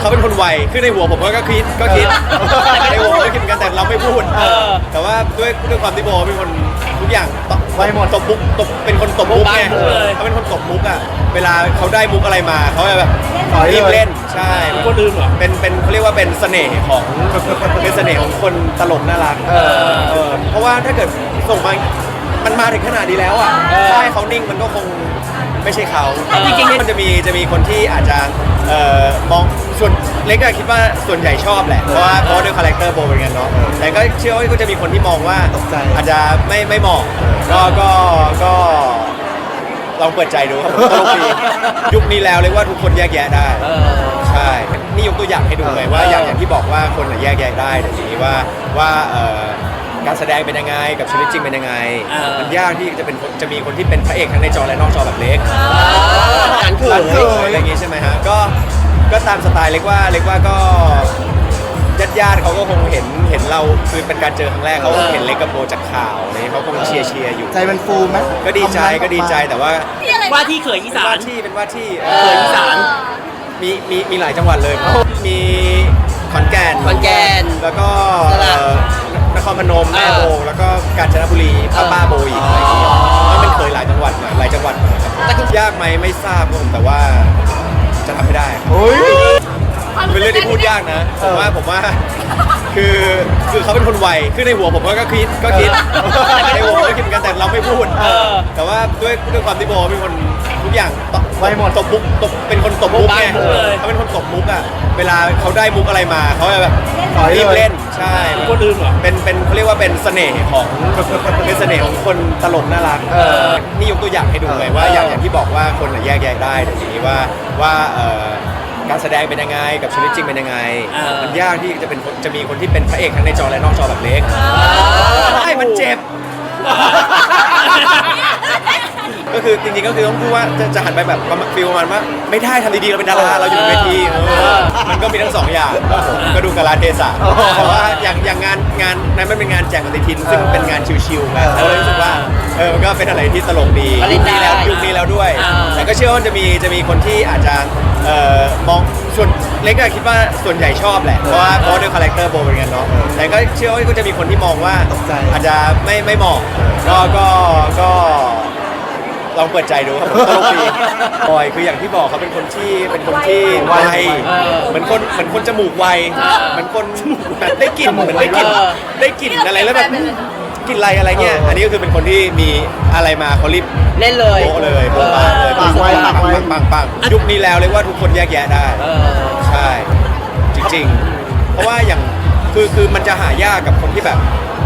เขาเป็นคนไวคือในหัวผมก็คิดก็คิดในหัวผมก็คิดเหมือนกันแต่เราไม่พูดเออแต่ว่าด้วยด้วยความที่โบเป็นคนทุกอย่างตบไวหมดตบมุกตบเป็นคนตบมุกไงตบมุกเลยเขาเป็นคนตบมุกอะเวลาเขาได้มุกอะไรมาเขาจะแบบถอยเลยรีบเล่นใช่คนอื่นเหรอเป็นเป็นเขาเรียกว่าเป็นเสน่ห์ของเป็นเสน่ห์ของคนตลกน่ารักเออเออเพราะว่าถ้าเกิดส่งมามันมาถึงขนาดนี้แล้วอะเออถ้าให้เขานิ่งมันก็คงไม่ใช่เขาเออจริงๆมันจะมีจะมีคนที่อาจจะเอ่อมอง ส่วนเล็กอะคิดว่าส่วนใหญ่ชอบแหละ เพราะว่าเพราะว่าด้วยคาแรคเตอร์โบเป็นกันเนาะแต่ก็เชื่อว่าก็จะมีคนที่มองว่าตกใจ อาจจะไม่ไม่เหมาะก็ก็ก็ลองเปิดใจดูครับผมตลกดียุคนี้แล้วเรียกว่าทุกคนแยกแยะได้ เออ ใช่ นี่ยกตัวอย่างให้ดูเลยว่าเออออย่างอย่างที่บอกว่าคนน่ะแยกแยะได้เดี๋ยวนี้ว่าว่าเอ่อการแสดงเป็นยังไงกับชีวิตจริงเป็นยังไง เออ มันยากที่จะเป็นคนจะมีคนที่เป็นพระเอกทั้งในจอและนอกจอแบบเล็ก หลานเขิร้านนเคยอะไรอย่างงี้ใช่ไหมฮะ ก็ ก็ตามสไตล์เล็กว่าเล็กว่าก็ญาติญาติๆเขาก็คงเห็นเห็นเราคือเป็นการเจอครั้งแรกเขาเห็นเล็กกับโบจากข่าวอะไรเขาคงเชียร์เชียร์อยู่ ใจมันฟูไหมก็ดีใจก็ดีใจแต่ว่าว่าที่เขยอีสาว่าน ที่เป็นว่าที่เอออีสาน มีมีมีหลายจังหวัดเลยมีขอนแก่นขอนแก่นแล้วก็สระเอ่อนครพนมแม่เออโบแล้วก็กาญจนบุรีป้าป้าโบอีกอะไรอย่างเงี้ยมันเป็นเคยหลายจังหวัดหน่อยหลายจังหวัดหน่อยครับแต่คุณ ยากไหมไม่ทราบครับผมแต่ว่า จะทำให้ได้ครับโอ้ยเป็นเรื่องที่พูดยากนะผมว่าผมว่า คือคือเขาเป็นคนไวคือในหัวผมก็คิดก็คิดในหัวผมก็คิดเหมือนกันแต่เราไม่พูดเออแต่ว่าด้วยด้วยความที่โบเป็นคนทุกอย่างตบ ไวหมดตบมุกตบเป็นคนตบมุกไงตบมุกเลยเขาเป็นคนตบมุกอะเวลาเขาได้มุกอะไรมาเขาจะแบบถอยเลยรีบเล่นใช่คนอื่นเหรอเป็นเป็นเขาเรียกว่าเป็นเสน่ห์ของเป็นเสน่ห์ของคนตลกน่ารักเออนี่ยกตัวอย่างให้ดูเลยว่าเออออย่างอย่างที่บอกว่าคนน่ะแยกแยะได้เดี๋ยวนี้ว่าว่าเอ่อการแสดงเป็นยังไงกับชีวิตจริงเป็นยังไงเออมันยากที่จะเป็นคนจะมีคนที่เป็นพระเอกทั้งในจอและนอกจอแบบเล็กใช่มันเจ็บ ก็คือจริงๆก็คือต้องพูดว่าจะจะหันไปแบบประมาณฟิลประมาณว่าไม่ได้ทำดีๆเราเป็นดาราเราอยู่บนเวทีเออมันก็มีทั้งสองอย่างครับผมก็ดูกาลเทศะแต่ว่าอย่างอย่างงานงานนั้นมันเป็นงานแจกปฏิทิน ซึ่งเป็นงานชิวๆกันเราเลยรู้สึกว่าเออมันก็เป็นอะไรที่ตลกดีปริยุคญญานี้แล้วยุคนี้แล้วด้วย อ่า แต่ก็เชื่อว่าจะมีจะมีคนที่อาจจะเอ่อมองส่วนเล็กอะคิดว่าส่วนใหญ่ชอบแหละเพราะว่าเพราะว่าด้วยคาแรคเตอร์โบเป็นกันเนาะแต่ก็เชื่อว่าก็จะมีคนที่มองว่าตกใจ อาจจะไม่ไม่เหมาะก็ก็ก็ ลองเปิดใจดูครับผมตลกดีบอยคืออย่างที่บอกเขาเป็นคนที่เป็นคนที่ไวเออเหมือนคนเหมือนคนจมูกไวเหมือนคนแบบได้กลิ่นเหมือนได้กลิ่นเออได้กลิ่นอะไรแล้วแบบกลิ่นอะไรอะไรเงี้ยอันนี้ก็คือเป็นคนที่มีอะไรมาเขารีบเล่นเลยโป๊ะเลยโป๊ะปังเลยปังไว้ปังไว้ปังปังปังยุคนี้แล้วเรียกว่าทุกคนแยกแยะได้ เออ ใช่ จริงๆ เพราะว่าอย่างคือคือมันจะหายากกับคนที่แบบ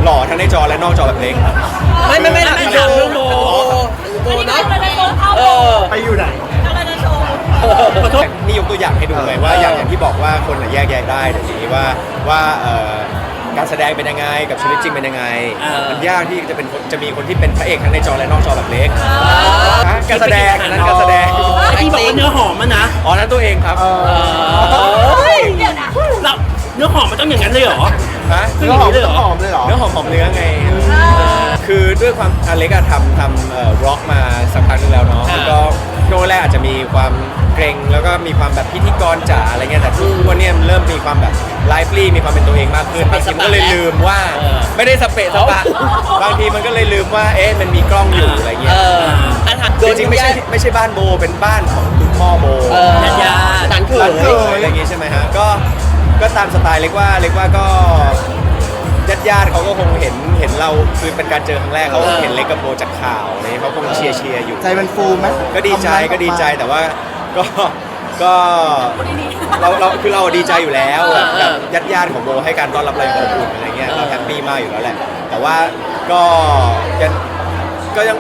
หล่อทั้งในจอและนอกจอแบบเล็กไม่ไม่ไม่ถามถามเรื่องโบ โบเนาะเออ ไปอยู่ไหนขอโทษนี่ยกตัวอย่างให้ดูเลยว่าเออออย่างอย่างที่บอกว่าคนน่ะแยกแยะได้เดี๋ยวนี้ว่าว่าเอ่อการแสดงเป็นยังไงกับชีวิตจริงเป็นยังไง เออมันยากที่จะเป็นคนจะมีคนที่เป็นพระเอกทั้งในจอและนอกจอแบบเล็กการแสดงอันนั้นการแสดงไอ้ที่บอกว่าเนื้อหอมมันนะอ๋อนั้นตัวเองครับเออเฮ้ยเราเนื้อหอมมันต้องอย่างนั้นเลยเหรอฮะเนื้อหอมหอมเลยเหรอเนื้อหอมหอมเนื้อไง คือด้วยความอเล็กอะทำทำเอ่อร็อกมาสักพักหนึงแล้วเนาะอ่า แล้วก็ช่วงแรกอาจจะมีความเกรงแล้วก็มีความแบบพิธีกรจ๋าอะไรเงี้ยแต่ทุกวันเนี้ยมันเริ่มมีความแบบไลฟ์ลี่มีความเป็นตัวเองมากขึ้นบางทีมันก็เลยลืมว่าเออ ไม่ได้สเปะสปะบางทีมันก็เลยลืมว่าเอ๊ะมันมีกล้องอยู่อะไรเอเงี้ย ออันถัดจริงๆไม่ใช่ไม่ใช่บ้านโบเป็นบ้านของคุณพ่อโบเออญาติญาติหลานเขร้านเคยยอะไรอย่างงี้ใช่ไหมฮะก็ก็ตามสไตล์เล็กว่าเล็กว่าก็ญา ติญาติๆเขาก็คงเห็นเห็นเราคือเป็นการเจอครั้งแรกเขาเห็นเล็กกับโบจากข่าวอะไรอย่างงี้เขาคงเชียร์เชียร์อยู่ ใจมันฟูไหมก็ดีใจก็ดีใจแต่ว่าก็ก็เราเราคือเราดีใจอยู่แล้วเออแบบญาติญาติๆของโบให้การต้อนรับเราอย่างอบอุ่นอะไรเงี้ยเราแฮปปี้มากอยู่แล้วแหละ แต่ว่าก็ยังก็ยัง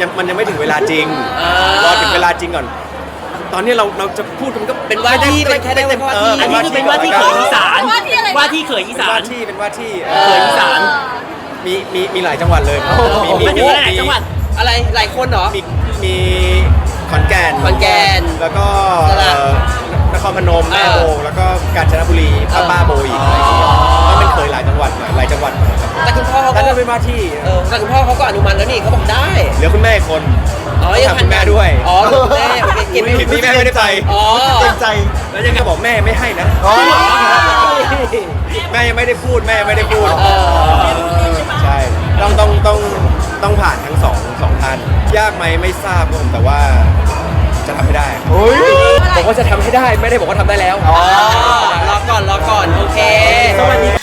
ยังมันยังไม่ถึงเวลาจริงอ่ารรอถึงเวลาจริงก่อน ตอนนี้เราเราจะพูดมันก็เป็นว่าที่เป็นแค่ได้เป็นว่าที่เอันนี้คือเป็นว่าที่เขยอีสานว่าที่อะไรนะ ว่าที่เขยอีเป็นสาว่าน ที่เป็นว่าที่เอออีสาน มีมีมีหลายจังหวัดเลยมีมีไม่ถึมีงหลายจังหวัด อะไรหลายคนเหรอ มีมีขอนแก่นขอนแก่นแล้วก็สระเอ่อนครพนมแม่เออโบแล้วก็กาญจนบุรีป้าป้าโบอีกอะไรอย่างเงี้ยมันเป็นเคยหลายจังหวัดหน่อยหลายจังหวัดหน่อยครับแต่คุณพ่อเขาท่านก็ก็เป็นว่าที่เออ แต่คุณพ่อเขาก็อนุมัติแล้วนี่เขาบอกได้ เหลือคุณแม่อีกคนอ๋อต้องยังถามทัคุนณแม่ด้วยอ๋อคุณแม่โอเคเก็บไว้ผิดที่แม่ไม่ได้ไปอ๋อเต็มใจ แล้วยังไงบอกแม่ไม่ให้นะอ๋อ แม่ยังไม่ได้พูดแม่ยังไม่ได้พูดเออใช่ต้องต้องต้องต้องผ่านทั้งสองสองท่านยากไหมไม่ทราบครับผมแต่ว่าจะทำให้ได้โอ้ยบอกว่าจะทำให้ได้ไม่ได้บอกว่าทำได้แล้ว อ๋อรอก่อนรอก่อนโอเค สวัสดี